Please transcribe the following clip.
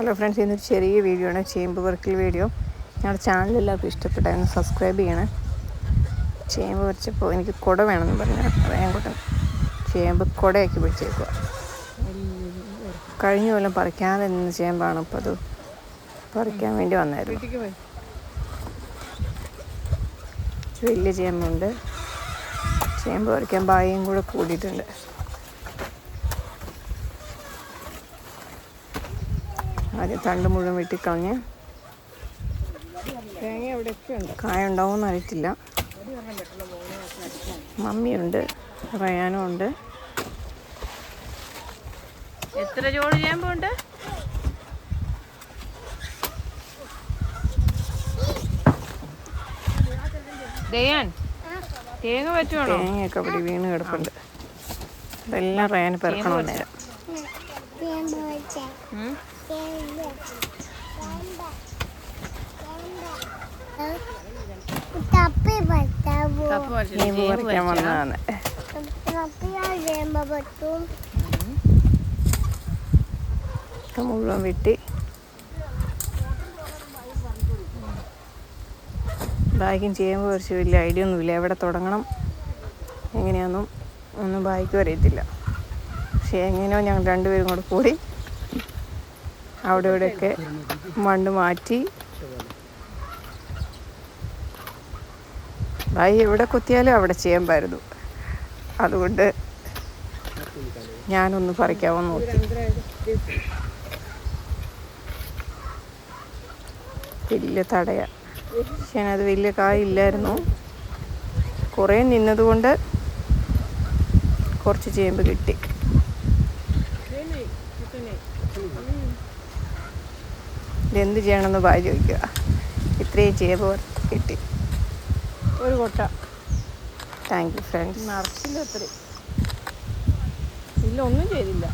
Hello friends ഇന്നൊരു ചെറിയ video ആണ് ചേമ്പ് വർക്കിൽ വീഡിയോ. ഞങ്ങളുടെ ചാനൽ എല്ലാവർക്കും ഇഷ്ടപ്പെട്ടായിരുന്നു സബ്സ്ക്രൈബ് ചെയ്യണേ. ചേമ്പ് വരച്ചപ്പോൾ എനിക്ക് കുട വേണമെന്ന് പറഞ്ഞു കൂട്ടം ചേമ്പ് കുടയാക്കി പിടിച്ചേക്കുക കഴിഞ്ഞ കൊല്ലം പറിക്കാതെ നിന്ന ചേമ്പാണ് ഇപ്പോൾ അത് പറിക്കാൻ വേണ്ടി വന്നായിരുന്നു. വലിയ ചേമ്പുണ്ട്. ചേമ്പ് പറിക്കാൻ ബായും കൂടെ കൂടിയിട്ടുണ്ട്. ആദ്യം തണ്ട് മുഴുവൻ വെട്ടിക്കളഞ്ഞ് തേങ്ങ എവിടെയൊക്കെ ഉണ്ട് കായ ഉണ്ടാവുമെന്ന് അറിയത്തില്ല. മമ്മിയുണ്ട് റയാനും ഉണ്ട്. എത്ര ജോഡി ചെയ്യാൻ പോണ്ട് തേങ്ങ പറ്റുവാണോ? തേങ്ങയൊക്കെ അവിടെ വീണ് കിടപ്പുണ്ട്. ഇതെല്ലാം റയാൻ പെറുക്കണം നേരം മുഴുവൻ വെട്ടി ബാഗും ചെയ്യുമ്പോൾ കുറച്ച് വലിയ ഐഡിയ ഒന്നുമില്ല. എവിടെ തുടങ്ങണം എങ്ങനെയാണെന്നും ഒന്നും ബായിക്കും അറിയത്തില്ല. പക്ഷേ എങ്ങനെയോ ഞങ്ങൾ രണ്ടുപേരും കൂടെ കൂടി അവിടെ ഇവിടെയൊക്കെ മണ്ണ് മാറ്റി. ഭായി എവിടെ കുത്തിയാലും അവിടെ ചെയ്യാൻ ചേമ്പായിരുന്നു. അതുകൊണ്ട് ഞാനൊന്ന് പറിക്കാമോ നോക്കി. വലിയ തടയ. പക്ഷേ അത് വലിയ കായില്ലായിരുന്നു. കുറേ നിന്നതുകൊണ്ട് കുറച്ച് ചേമ്പ് കിട്ടി. ഇതെന്ത് ചെയ്യണമെന്ന് ഭാര്യ ചോദിക്കുക. ഇത്രയും ചേമ്പ് കിട്ടി. ഒരു കൊട്ട. താങ്ക് യു ഫ്രണ്ട്സ് നിറച്ചില്ല അത്ര ഇല്ല ഒന്നും ചെയ്തില്ല.